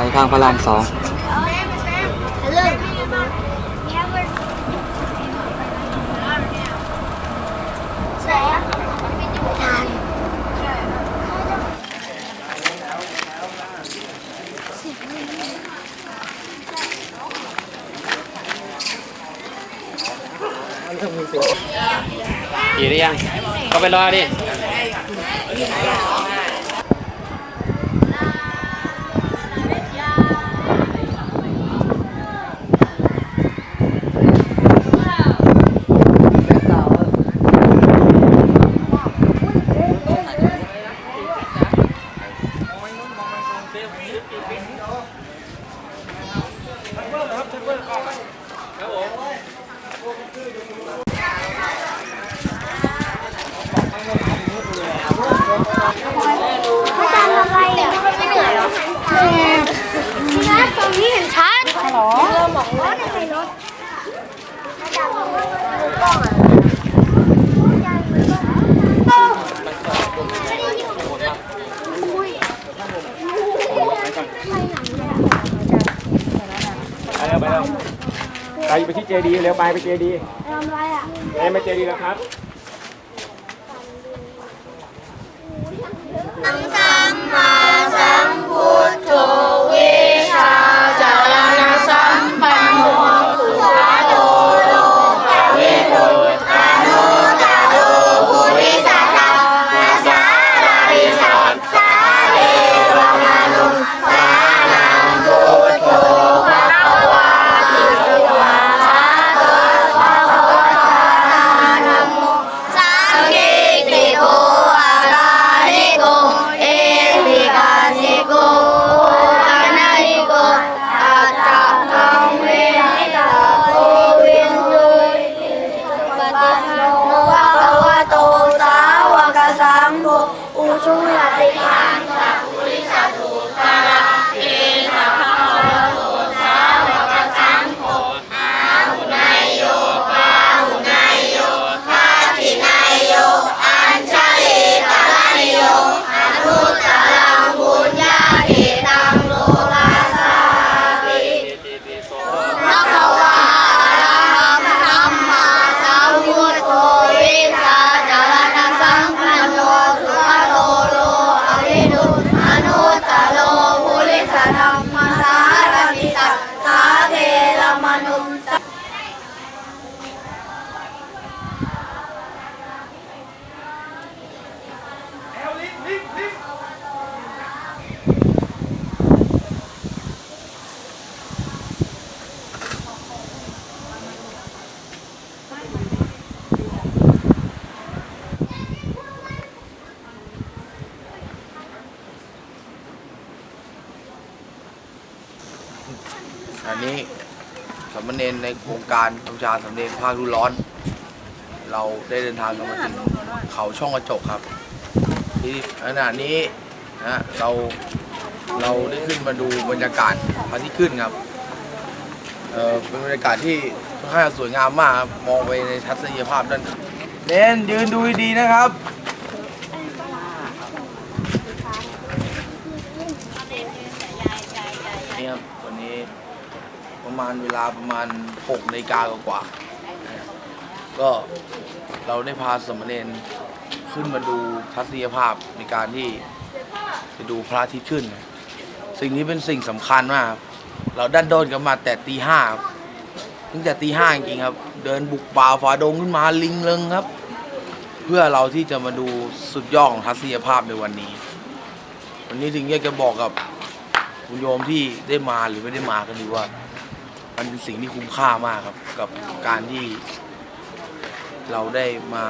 ไปทางพระรามสองขี่หรือยัง ก็ไปรอดิ อาจารย์อะไรอะไม่เหนื่อยเหรอชัดตรงนี้เห็นชัดฮัลโหลเรือหมองรถในรถอาจารย์มองกล้องอะอาจารย์มือกล้องอุ้ย ไปเร็วไปเร็วไปไปที่ เจดีเร็วไปไปเจดีทำอะไรอะเอ็มไปเจดีแล้วครับ อันนี้สามเณรในโครงการประชาสามเณรภาคฤดร้อน เราได้เดินทางกันมาถึงเขาช่องกระจกครับ ที่ขณะนี้นะเราเราได้ขึ้นมาดูบรรยากาศพระทิตย์ขึ้นครับเออเป็นบรรยากาศที่ค่อนข้างสวยงามมากครับมองไปในทัศนียภาพด้านเน้นยืนดูดีนะครับ นี่ครับวันนี้ประมา ณเวลาประมาณ6นาฬิกากว่าๆก็เราได้พาสามเณรขึ้นมาดูทัศนียภาพในการที่จะดูพระอาทิตย์ขึ้น สิ่งนี้เป็นสิ่งสำคัญมากเราดันโดนกันมาแต่ตีห้าตั้งแต่ตีห้าจริงครับ เดินบุกป่าฝ่าดงขึ้นมาลิงเลิงครับ เพื่อเราที่จะมาดูสุดยอดของทัศนียภาพในวันนี้ วันนี้ถึงอยากจะบอกกับคุณโยมที่ได้มาหรือไม่ได้มาก็ดีว่า มันเป็นสิ่งที่คุ้มค่ามากครับ กับการที่ เราได้มา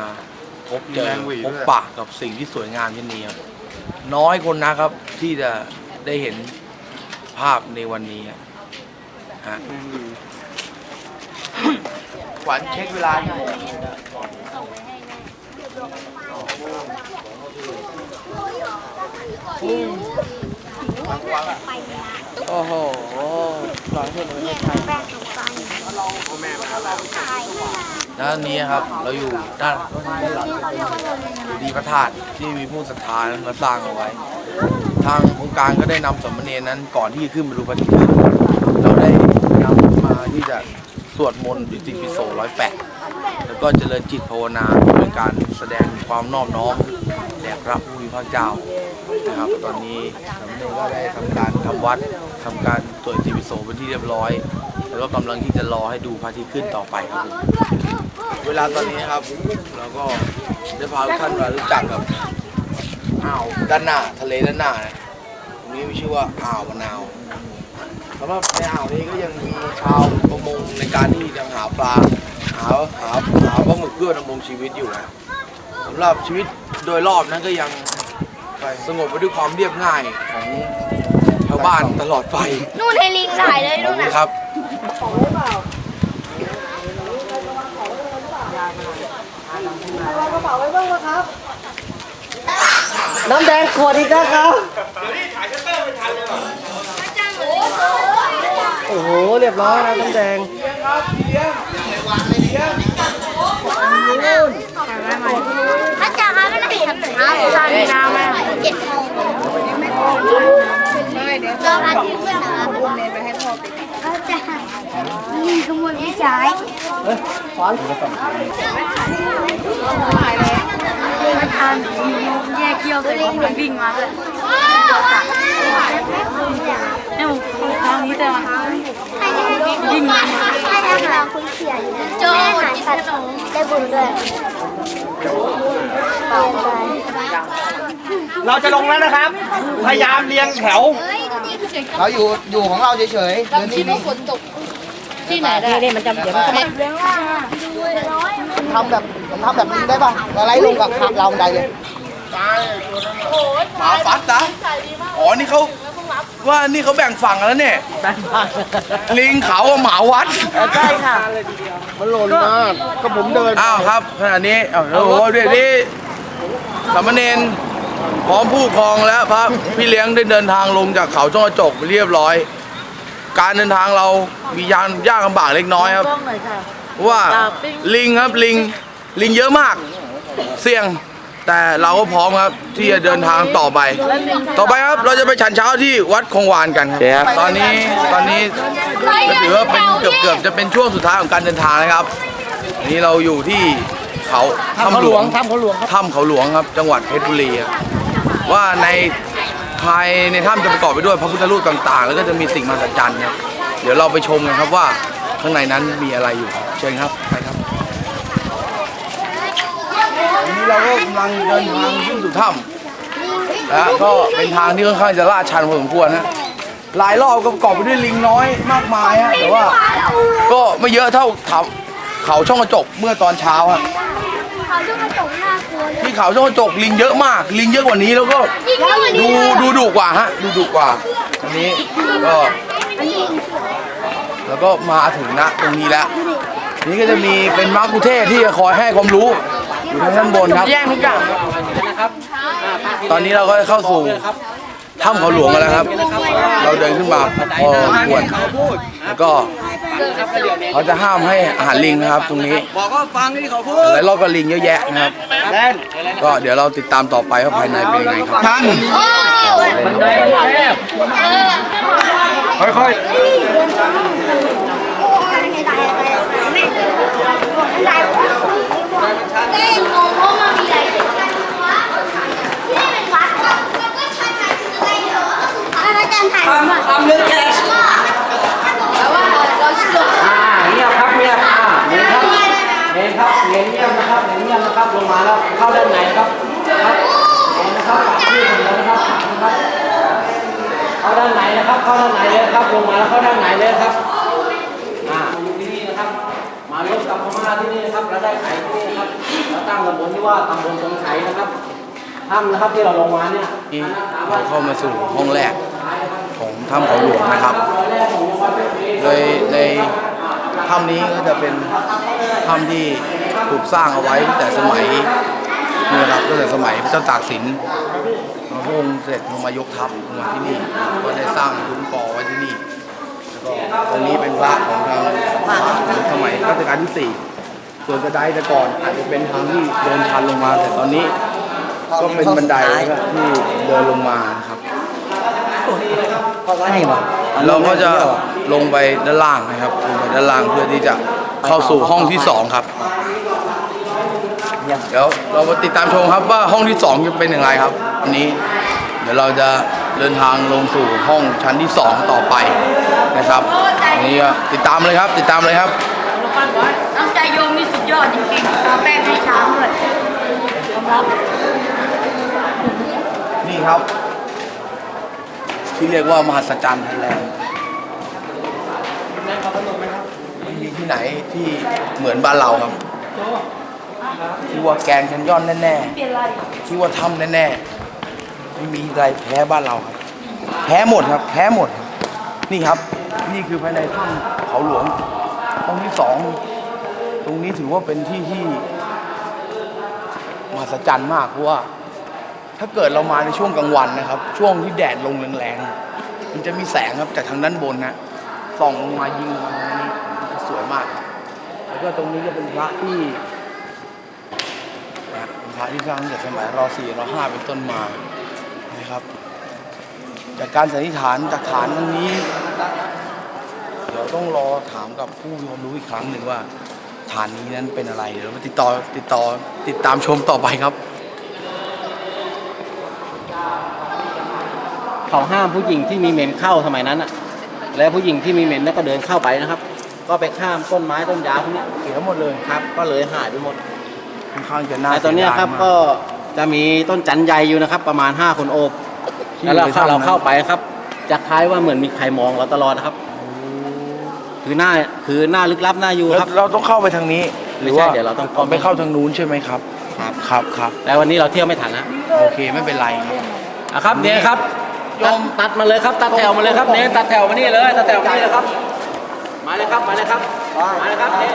พบเจอพบปะกับสิ่งที่สวยงามเช่นนี้ครับน้อยคนนะครับที่จะได้เห็นภาพในวันนี้ครับฮะขวัญเช็คเวลาหน่อยโอ้โห สอนให้หนูไม่ใช่ด้านนี้ครับเราอยู่ด้านอยู่ดีพระธาตุที่มีผู้ศรัทธานั้นมาสร้างเอาไว้ ทางองค์การก็ได้นำสมณรนั้นก่อนที่จะขึ้นมาดูพระอาทิตย์ขึ้นเราได้นำมาที่จะสวดมนต์อิติปิโสร้อยแปดแล้วก็เจริญจิตภาวนาเป็นการแสดงความนอบน้อมแด่พระผู้มีพระเจ้า นะครับ ตอนนี้สามเณรก็ได้ทำการทำวัดทำการสวดอิติปิโสเป็นที่เรียบร้อย แล้วก็กำลังที่จะรอให้ดูพระอาทิตย์ขึ้นต่อไปครับผมเวลาตอนนี้ครับเราก็ได้พาทุกท่านมารู้จักกับอ่าวด้านหน้าทะเลด้านหน้านะตรงนี้มีชื่อว่าอ่าวมะนาวสำหรับในอ่าวนี้ก็ยังมีชาวประมงในการที่ยังหาปลาหาหาหาปลาหมึกเพื่อดำรงชีวิตอยู่นะ สำหรับชีวิตโดยรอบนั้นก็ยัง สงบไปด้วยความเรียบง่ายของชาวบ้านตลอดไปนู่นให้ลิงถ่ายเลยขอบนู่นคุณน่ะครับ น้ำแดงขวดอีกนะครับ โอ้โห เรียบร้อยแล้วน้ำแดงพระเจ้าค่ะไม่ได้เห็นหนึ่งนะจานน้ำไหมเจ็ดโมงเจออาทิตย์ขึ้นนะอาจารย์นี่ขโมยพี่ชาย ขวานไม่ทันแยกเกี่ยวตัวเองวิ่งมาเลยเนี่ยผมทางนี้แต่มาวิ่งมาให้ทำเราคุณเขียนโจ้หายขนมได้บุญด้วยเราจะลงแล้วนะครับ พยายามเรียงแถว เราอยู่อยู่ของเราเฉยๆเดินที่นี่ ที่ไหนได้นี่มันจำเดี๋ยวมันจะทำแบบผมทำแบบนี้ได้ป่ะเราไล่ลงกับขับเราบันไดเลยหมาฟัดซะอ๋อ นี่เขาว่านี่เขาแบ่งฝั่งแล้วเนี่ยลิงเขากับหมาวัดใช่ค่ะ มันหล่นมากก็ผมเดิน อ้าวครับขณะนี้อ้าวโอ้โหเดี๋ยวนี้สามเณรพร้อมผู้ปกครองและพระพี่เลี้ยงได้เดินทางลงจากเขาช่องกระจกไปเรียบร้อย การเดินทางเรามียานยากลำบากเล็กน้อยครับกล้องหน่อยค่ะ เพราะว่าลิงครับลิงลิงเยอะมาก เสี่ยง แต่เราก็พร้อมครับที่จะเดินทางต่อไป ต่อไปครับเราจะไปฉันเช้าที่วัดคงวานกันครับโอเคครับตอนนี้ตอนนี้ถือว่าเป็นเกือบเกือบจะเป็นช่วงสุดท้ายของการเดินทางนะครับอันนี้เราอยู่ที่เขาถ้ำหลวงถ้ำเขาหลวงครับถ้ำเขาหลวงครับ จังหวัดเพชรบุรีครับว่าใน ภายในถ้ำจะประกอบไปด้วยพระพุทธรูปต่างๆ แล้วก็จะมีสิ่งมหัศจรรย์ครับเดี๋ยวเราไปชมกันครับว่าข้างในนั้นมีอะไรอยู่ครับเชิญครับไปครับวันนี้เราก็กำลังเดินทางขึ้นสู่ถ้ำนะก็เป็นทางที่ค่อนข้างจะลาดชันพอสมควรนะหลายรอบก็ประกอบไปด้วยลิงน้อยมากมายฮะแต่ว่าก็ไม่เยอะเท่าเขาช่องกระจกเมื่อตอนเช้าครับ เขาจะมาตกน่ากลัวเลยที่เขาช่องกระจกลิงเยอะมาก ลิงเยอะกว่านี้แล้วก็ยิ่งเยอะกว่าดูนี้เลยดูดุกว่าฮะดูดุกว่าอันนี้ก็แล้วก็มาถึงณตรงนี้แล้วนี่ก็จะมีเป็นมาร์คุเทศที่จะคอยให้ความรู้อยู่ทางด้านบนครับ แย่งทุกอย่างตอนนี้เราก็เข้าสู่ถ้ำเขาหลวงกันแล้วครับ เราเดินขึ้นมาพอสมควรแล้วก็ เขาจะห้ามให้อาหารลิงนะครับตรงนี้ บอกว่าฟังที่เขาพูดหลายรอบก็ลิงเยอะแยะนะครับแดนก็เดี๋ยวเราติดตามต่อไปว่าภายในเป็นยังไงครับชันบันไดแคบค่อยเต้นงงเพราะมันมีอะไรที่เป็นวัดแล้วก็ ครับเน้นเงียบนะครับเน้นเงียบนะครับลงมาแล้วเข้าด้านในครับครับเน้นนะครับปากที่ผมนะครับนะครับเข้าด้านไหนนะครับ เข้าด้านไหนเลยครับลงมาแล้วเข้าด้านไหนเลยครับอ่าอยู่ที่นี่นะครับ มาลบกับพม่าที่นี่นะครับแล้วได้ไข่ที่นี่นะครับแล้วตั้งตำบลที่ว่าตำบลตรงไข่นะครับถ้ำนะครับที่เราลงมาเนี่ยที่เราเข้ามาสู่ห้องแรกของถ้ำเขาหลวงนะครับ โดยใน ถ้ำนี้ก็จะเป็นถ้ำที่ถูกสร้างเอาไว้ตั้งแต่สมัยนี่นะครับตั้งแต่สมัยพระเจ้าตากสินพระองค์เสด็จลงมายกทัพลงมาที่นี่ ก็ได้สร้างคุ้มกอไว้ที่นี่แล้วก็ตรงนี้เป็นพระของทางสมัยรัชกาลที่สี่ส่วนกระไดแต่ก่อนอาจจะเป็นทางที่เดินชันลงมา แต่ตอนนี้ก็เป็นบันไดนะครับที่เดินลงมานะครับให้วะเราก็จะ ลงไปด้านล่างนะครับลงไปด้านล่างเพื่อที่จะเข้าสู่ห้องที่สองครับเดี๋ยวเรามาติดตามชมครับว่าห้องที่สองจะเป็นอย่างไรครับอันนี้ เดี๋ยวเราจะเดินทางลงสู่ห้องชั้นที่สองต่อไปนะครับอันนี้ก็ติดตามเลยครับติดตามเลยครับน้ำใจโยมนี่สุดยอดจริงๆเอาแป้งให้ช้างเลยยอมรับนี่ครับ ที่เรียกว่ามหัศจรรย์ไทยแลนด์ไม่มี ที่ไหนที่เหมือนบ้านเราครับที่ว่าแกรนด์แคนยอนแน่ๆที่ว่าถ้ำแน่ๆไม่มีอะไรแพ้บ้านเราครับ แพ้หมดครับ แพ้หมด นี่ครับ นี่คือภายในถ้ำเขาหลวงห้องที่สองตรงนี้ถือว่าเป็นที่ที่มหัศจรรย์มากเพราะว่า ถ้าเกิดเรามาในช่วงกลางวันนะครับ ช่วงที่แดดลงแรงๆมันจะมีแสงครับจากทางด้านบนนะส่องลงมายิงมาตรงนี้จะสวยมากครับ แล้วก็ตรงนี้ก็เป็นพระที่นะเป็นพระที่สร้างตั้งแต่สมัยรสี่รห้าเป็นต้นมานะครับ จากการสันนิษฐานจากฐานตรงนี้เดี๋ยวต้องรอถามกับผู้มีความรู้อีกครั้งหนึ่งว่าฐานนี้นั้นเป็นอะไรเดี๋ยวมาติดต่อติดต่อติดตามชมต่อไปครับ เขาห้ามผู้หญิงที่มีเหม็นเข้าสมัยนั้นอะแล้วผู้หญิงที่มีเหม็นนั่นก็เดินเข้าไปนะครับ ก็ไปข้ามต้นไม้ต้นยางพวกนี้เสียหมดเลยครับ ก็เลยหายไปหมดค่อนข้างจะน่าแต่ตอนเนี้ยครับเสียดายมาก ก็จะมีต้นจันใหญ่อยู่นะครับ ประมาณ 5 คนโอบที่แล้วเราเข้าอยู่ในถ้ำเราเข้าไปครับ จะคล้ายว่าเหมือนมีใครมองเราตลอดนะครับ คือหน้าคือหน้าลึกลับหน้าอยู่แล้วครับ เราต้องเข้าไปทางนี้ หรือว่าไม่ใช่เดี๋ยวเราต้องไปเข้าทางนู้นใช่ไหมครับ ครับครับครับแต่วันนี้เราเที่ยวไม่ทันนะโอเคไม่เป็นไรครับ อะครับเนี่ยครับตัดตัดมาเลยครับ ตัดแถวมาเลยครับเนี่ยตัดแถวมานี่เลยตัดแถวมานี่เลยครับ มาเลยครับ มาเลยครับ มาเลยครับเนี่ย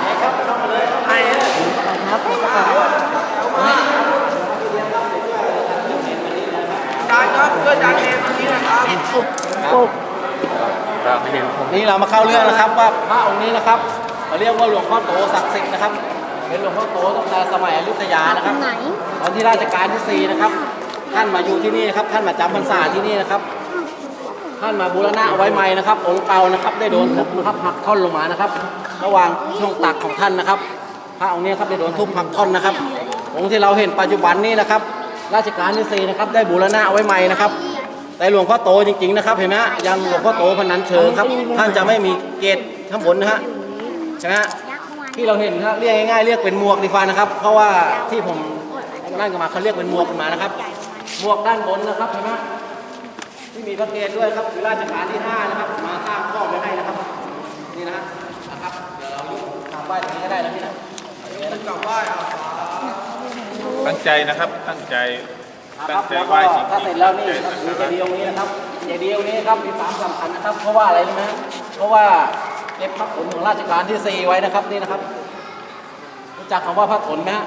เนี่ยครับเข้ามาเลยให้นี่เรามาเข้าเรื่องนะครับว่าพระองค์นี้นะครับเขาเรียกว่าหลวงพ่อโตศักดิ์สิทธิ์นะครับ เป็นหลวงพ่อโตตั้งแต่สมัยอยุธยานะครับไหนตอนที่ราชการที่สี่นะครับ ท่านมาอยู่ที่นี่นะครับ ท่านมาจำพรรษาที่นี่นะครับ ท่านมาบูรณะเอาไว้ใหม่นะครับ องค์เก่านะครับได้โดนทุบนะครับหักท่อนลงมานะครับ ระหว่างช่วงตักของท่านนะครับ พระองค์นี้ครับได้โดนทุบหักท่อนนะครับ องค์ที่เราเห็นปัจจุบันนี้นะครับ ราชการที่สี่นะครับได้บูรณะเอาไว้ใหม่นะครับ แต่หลวงพ่อโตจริง ๆนะครับ เห็นไหมฮะยังหลวงพ่อโตพนันเชิงครับ ท่านจะไม่มีเกศข้างบนนะฮะใช่ไหมฮะที่เราเห็นนะเรียกง่ายๆเรียกเป็นหมวกดีฟ้านะครับ เพราะว่าที่ผมนั่นกันมาเขาเรียกเป็นหมวกกันมานะครับหมวกด้านบนนะครับเห็นไหม ที่มีพระเกศด้วยครับคือราชการที่ห้านะครับ มาสร้างข้อไว้ให้นะครับ นี่นะฮะนะครับเดี๋ยวเราทำไหว้ตรงนี้ก็ได้นะพี่นะกลับไหว้เอาตั้งใจนะครับ ตั้งใจคตั้รังบใจแล้วไหว้ก็จริงถ้าเสร็จแล้วนี่มีเจดีย์องค์นี้นะครับเจดีย์องค์นี้ครับมีความสำคัญนะครับ เพราะว่าอะไรรู้ไหมเพราะว่าเก็บพระผลของราชการที่สี่ไว้นะครับนี่นะครับรู้จักคำว่าพระผลไหมฮะ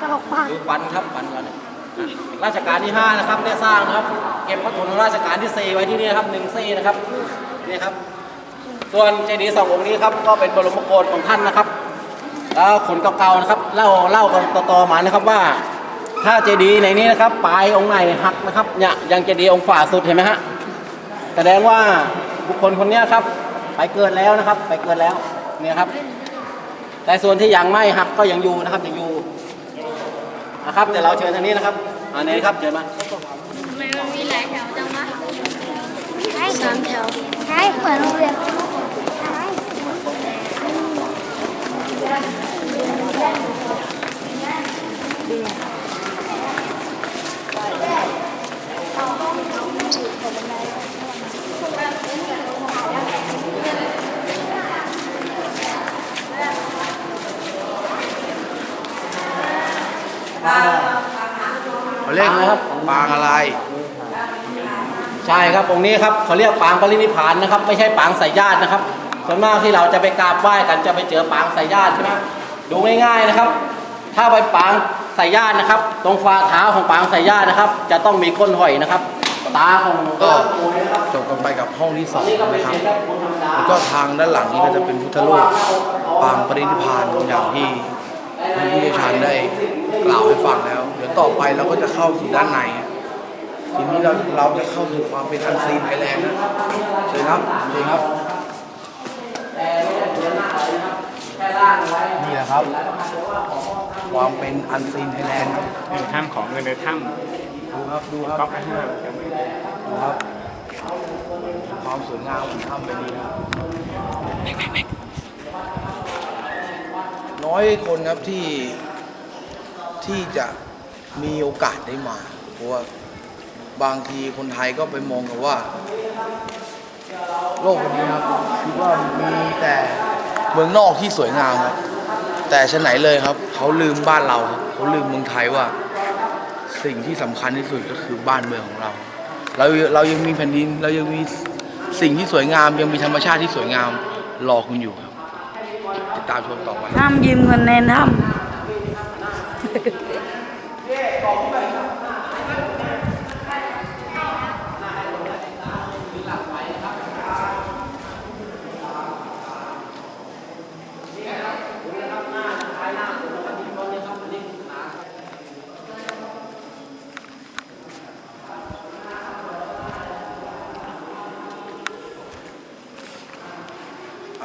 กระหกปากคือฟันครับฟันเราเนี่ย ราชการที่ห้านะครับได้สร้างนะครับ เก็บพระผลของราชการที่สี่ไว้ที่นี่นะครับหนึ่งซี่นะครับนี่ครับ ส่วนเจดีย์สององค์นี้ครับก็เป็นบรมโกศของท่านนะครับ แล้วคนเก่าๆนะครับเล่าเล่ากันต่อๆมานะครับว่า ถ้าเจดีย์ในนี้นะครับปลายองค์ไหนหักนะครับเนี่ยยังเจดีย์องค์ฝ่าสุดเห็นไหมฮะแสดงว่าบุคคลคนนี้ครับ ไปเกิดแล้วนะครับ ไปเกิดแล้วเนี่ยครับ แต่ส่วนที่ยังไม่หักก็ยังอยู่นะครับยังอยู่ นะครับแต่เราเชิญทางนี้นะครับอันนี้ครับเชิญมาทำไมมันมีหลายแถวจังวะใช่สามแถวใช่เหมือนโรงเรียนใช่ เขาเรียกปางอะไร ใช่ครับ องค์นี้ครับเขาเรียกปางปรินิพพานนะครับ ไม่ใช่ปางสายญาตินะครับ ส่วนมากที่เราจะไปกราบไหว้กันจะไปเจอปางสายญาติใช่ไหมดูง่ายๆนะครับ ถ้าไปปางสายญาตินะครับ ตรงฝ่าเท้าของปางสายญาตินะครับ จะต้องมีก้นหอยนะครับ ตาของก็ปู่เนี่ยนะครับจบกันไปกับห้องที่สองนี่ก็เป็นนะครับเพียงแค่คนธรรมดาแล้วก็ทางด้านหลังนี้ก็จะเป็นพุทธรูปปางปรินิพพานอย่างที่ท่านผู้เชี่ยวชาญได้กล่าวให้ฟังแล้ว เดี๋ยวต่อไปเราก็จะเข้าสู่ด้านใน ทีนี้เราเราจะเข้าสู่ความเป็นอันซีนไทยแลนด์นะเชิญครับเชิญครับนี่แหละครับ ความเป็นอันซีนไทยแลนด์ครับนี่ถ้ำของเงินในถ้ดูครับดูำคก๊รัอบกไอ้ห้าจำไว้ดูครับ ความสวยงามของถ้ำเป็นนี้ครับน้อยคนครับที่ที่จะมีโอกาสได้มาเพราะว่า บางทีคนไทยก็ไปมองกันว่า โลกนนี้ครับคิดว่ามีแต่เมืองนอกที่สวยงามครับ แต่ชะไหนเลยครับ เขาลืมบ้านเราครับเขาลืมเมืองไทยว่า สิ่งที่สำคัญที่สุดก็คือบ้านเมืองของเรา เราเรายังมีแผ่นดินเรายังมีสิ่งที่สวยงาม ยังมีธรรมชาติที่สวยงามรอคุณอยู่ครับติดตามชมต่อไปห้ามยืมเงินในถ้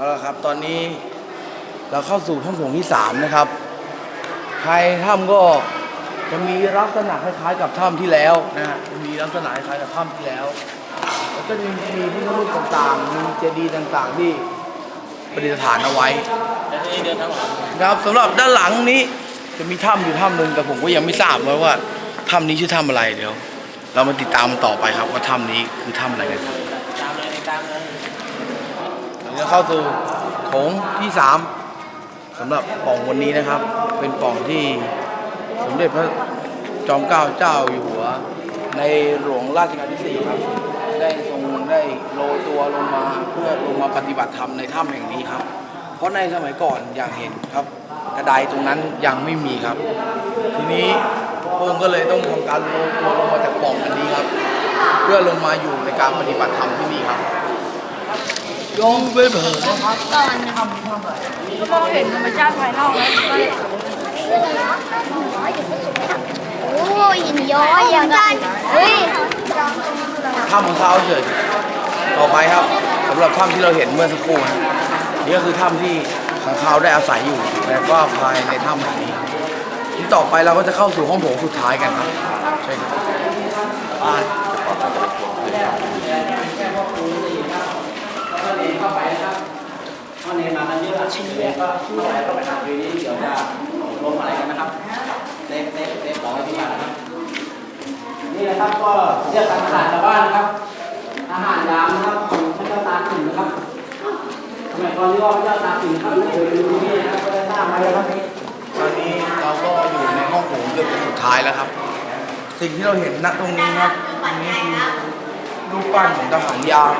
เอาละครับตอนนี้เราเข้าสู่ห้องโถงที่สามนะครับภายถ้ำก็จะมีลักษณะคล้ายๆกับถ้ำที่แล้วนะฮะจะมีลักษณะคล้ายกับถ้ำที่แล้ว แล้วก็จะมีมีพุทธรูปต่างๆ มีเจดีย์ต่างๆที่ประดิษฐานเอาไว้ครับสำหรับด้านหลังนี้จะมีถ้ำอยู่ถ้ำหนึ่งแต่ผมก็ยังไม่ทราบว่าว่าถ้ำนี้ชื่อถ้ำอะไรเดี๋ยว เรามาติดตามต่อไปครับว่าถ้ำนี้คือถ้ำอะไรกันครับ จะเข้าสู่โถงที่สามสำหรับป่องวันนี้นะครับ เป็นป่องที่สมเด็จพระจอมเกล้าเจ้าอยู่หัว ในหลวงราชการที่สี่ครับ ได้ทรงได้โรยตัวลงมาเพื่อลงมาปฏิบัติธรรมในถ้ำแห่งนี้ครับ เพราะในสมัยก่อนอย่างเห็นครับ กระไดตรงนั้นยังไม่มีครับ ทีนี้พระองค์ก็เลยต้องทำการโรยตัวลงมาจากป่องอันนี้ครับ เพื่อลงมาอยู่ในการปฏิบัติธรรมที่นี่ครับ ยงไปเบิดำก็มองเห็นธรรมชาติภายนอกแล้วโอ้ยหินย้อยอย่างกันเฮ้ยถ้ำของเขาเฉยต่อไปครับสำหรับถ้ำที่เราเห็นเมื่อสักครู่นะนี่ก็คือถ้ำที่ขังคาได้อาศัยอยู่และก็ภายในถ้ำแห่งนี้ที่ต่อไปเราก็จะเข้าสู่ห้องโถงสุดท้ายกันครับใช่ครับ ก็เน้นเข้าไปนะครับก็เน้นมากันเยอะแล้นก็เข้าไปเข้าไปหาดูนี้เกี่ยวกับลมอะไรกันนะครับเซฟเซฟเซฟของไว้ที่บ้านะครับ นี่นะครับก็เรียกตามาดชาวบ้านนะครับ อาหารยามนะครับของพระเจ้าตาขุนนะครับสมัยก่อนยี่กว่าพระเจ้าตาขุนครับเคยมีที่นี่นะครับก็ได้สร้างมาแล้วครับตอนนี้เราก็อยู่ในห้องโถงเกือบจะสุดท้ายแล้วครับ สิ่งที่เราเห็นณตรงนี้ครับนี่คือรูปปั้นของทหารยาม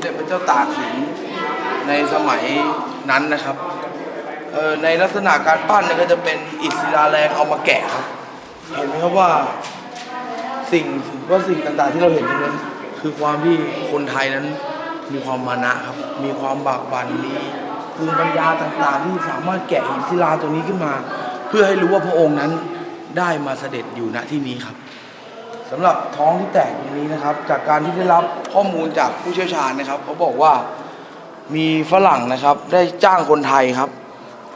เด็จพระเจ้าตากสินในสมัยนั้นนะครับในลักษณะการปั้นเนี่ยก็จะเป็นอิฐศิลาแรงเอามาแกะครับ เห็นไหมครับว่าสิ่งว่าสิ่งต่างๆที่เราเห็นตรงนั้นคือความที่คนไทยนั้นมีความมานะครับ มีความบากบั่นมีภูมิปัญญาต่างๆ ที่สามารถแกะหินศิลาตัวนี้ขึ้นมา เพื่อให้รู้ว่าพระองค์นั้นได้มาเสด็จอยู่ณที่นี้ครับ สำหรับท้องที่แตกตรงนี้นะครับ จากการที่ได้รับข้อมูลจากผู้เชี่ยวชาญนะครับเขาบอกว่ามีฝรั่งนะครับ ได้จ้างคนไทยครับ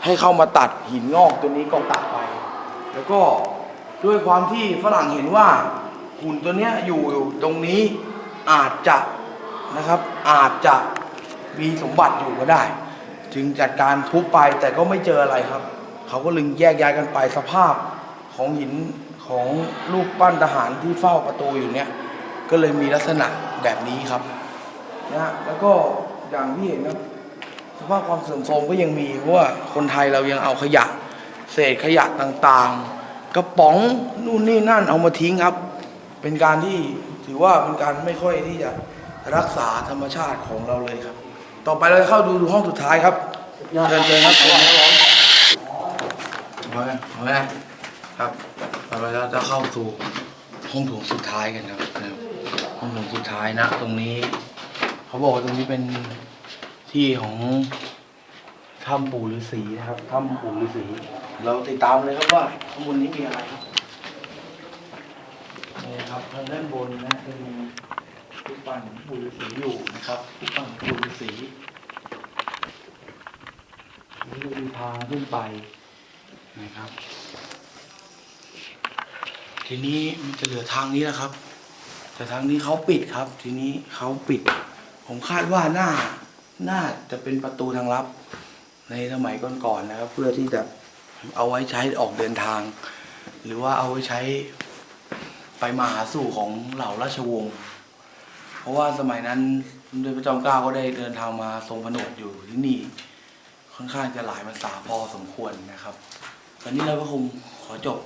ให้เข้ามาตัดหินงอกตัวนี้ก็ตัดไป แล้วก็ด้วยความที่ฝรั่งเห็นว่าหุ่นตัวเนี้ยอยู่ตรงนี้อาจจะนะครับอาจจะมีสมบัติอยู่ก็ได้ จึงจัดการทุบไปแต่ก็ไม่เจออะไรครับ เขาก็เลยแยกย้ายกันไปสภาพของหิน ของรูปปั้นทหารที่เฝ้าประตูอยู่เนี่ย ก็เลยมีลักษณะแบบนี้ครับนะฮะแล้วก็อย่างที่เห็นครับสภาพความเสื่อมโทรมก็ยังมีเพราะว่าคนไทยเรายังเอาขยะ เศษขยะต่างๆ กระป๋องนู่นนี่นั่นเอามาทิ้งครับ เป็นการที่ถือว่าเป็นการไม่ค่อยที่จะรักษาธรรมชาติของเราเลยครับ ต่อไปเราจะเข้าดูดูห้องสุดท้ายครับเชิญเชิญครับเชิญครับเอาไหมเอาไหมครับ ต่อไปเราจะเข้าสู่ห้องโถงสุดท้ายกันครับนะครับห้องโถงสุดท้ายนะ ตรงนี้ เขาบอกว่าตรงนี้เป็นที่ของถ้ำปู่ฤาษีนะครับถ้ำปู่ฤาษีเราติดตามเลยครับว่าข้างบนนี้มีอะไรครับนี่ครับทางด้านบนนะจะมีรูปปั้นปู่ฤาษีอยู่นะครับรูปปั้นปู่ฤาษีนี่ก็มีทางขึ้นไปนะครับ ทีนี้มันจะเหลือทางนี้แหละครับ แต่ทางนี้เขาปิดครับ ทีนี้เขาปิด ผมคาดว่าหน่าน่าจะเป็นประตูทางลับ ในสมัยก่อนๆนะครับ เพื่อที่จะเอาไว้ใช้ออกเดินทาง หรือว่าเอาไว้ใช้ไปมาหาสู่ของเหล่าราชวงศ์เพราะว่าสมัยนั้นสมเด็จพระจอมเกล้าก็ได้เดินทางมาทรงผนวดอยู่ที่นี่ ค่อนข้างจะหลายภาษาพอสมควรนะครับตอนนี้เราก็คงขอจบ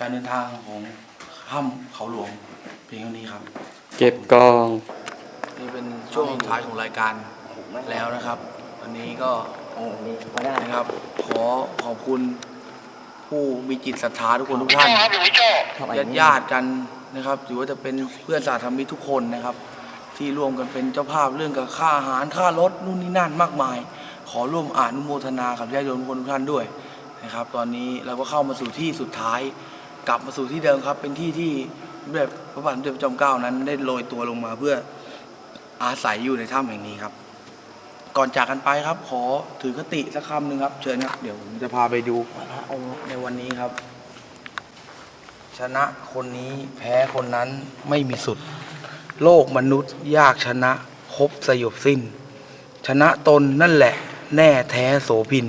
การเดินทางของถ้ำเขาหลวงเพียงเท่านี้ครับ เก็บกอง นี่เป็นช่วงสุดท้ายของรายการแล้วนะครับ วันนี้ก็นะครับ ขอขอบคุณผู้มีจิตศรัทธาทุกคนทุกท่านญาติญาติๆกันนะครับหรือว่าจะเป็นเพื่อนสาธมิกทุกคนนะครับ ที่ร่วมกันเป็นเจ้าภาพเรื่องกับค่าอาหารค่ารถนู่นนี่นั่นมากมาย ขอร่วมอนุโมทนากับญาติโยมทุกคนทุกท่านด้วยนะครับ ตอนนี้เราก็เข้ามาสู่ที่สุดท้าย กลับมาสู่ที่เดิมครับ เป็นที่ที่แบบพระบาทสมเด็จพระจอมเกล้านั้นได้โรยตัวลงมาเพื่ออาศัยอยู่ในถ้ำแห่งนี้ครับ ก่อนจากกันไปครับ ขอถือคติสักคำหนึ่งครับ เชิญครับ เดี๋ยวผมจะพาไปดูในวันนี้ครับ ชนะคนนี้แพ้คนนั้นไม่มีสุด โลกมนุษย์ยากชนะครบสยบสิ้น ชนะตนนั่นแหละ แน่แท้โสพิน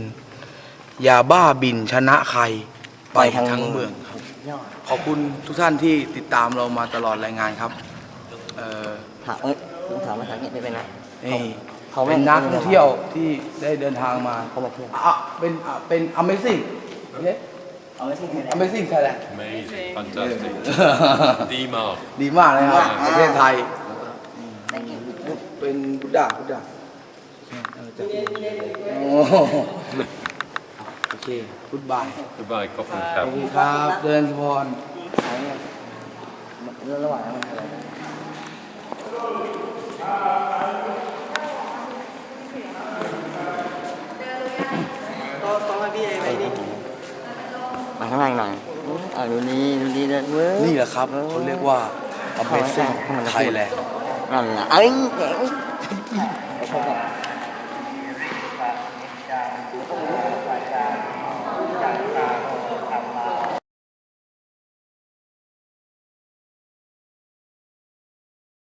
อย่าบ้าบินชนะใคร ไปทั้งเมือง ครับขอบคุณทุกท่านที่ติดตามเรามาตลอดรายงานครับเอ่อถามเอ้ยผมถามภาษาอังกฤษได้ไหมนะ นี่เขาไม่ เป็นนักท่องเที่ยวที่ได้เดินทางมาเขามาเที่ยวอะเป็นอะเป็น Amazing โอเค เอาไว้สิใคร Amazing Thailand Amazing, fantastic. ดีมากดีมากเลยครับอ่าประเทศไทยได้กินเป็นบุดดาบุดดาเอ อจะโอ้โอเคกุดบาย Goodbye ขอบคุณคสรับ วัสดีครับเดินพรใช้เนี่ยเรื่องระหว่างนั้นมันอะไรนะมาข้างล่างหน่อยอ่าดูนี่ดูนี่นะเว้ย นี่แหละครับเขาเรียกว่า Amazing เขามา Thailand นั่นแหละเอ้ยเจ๋ง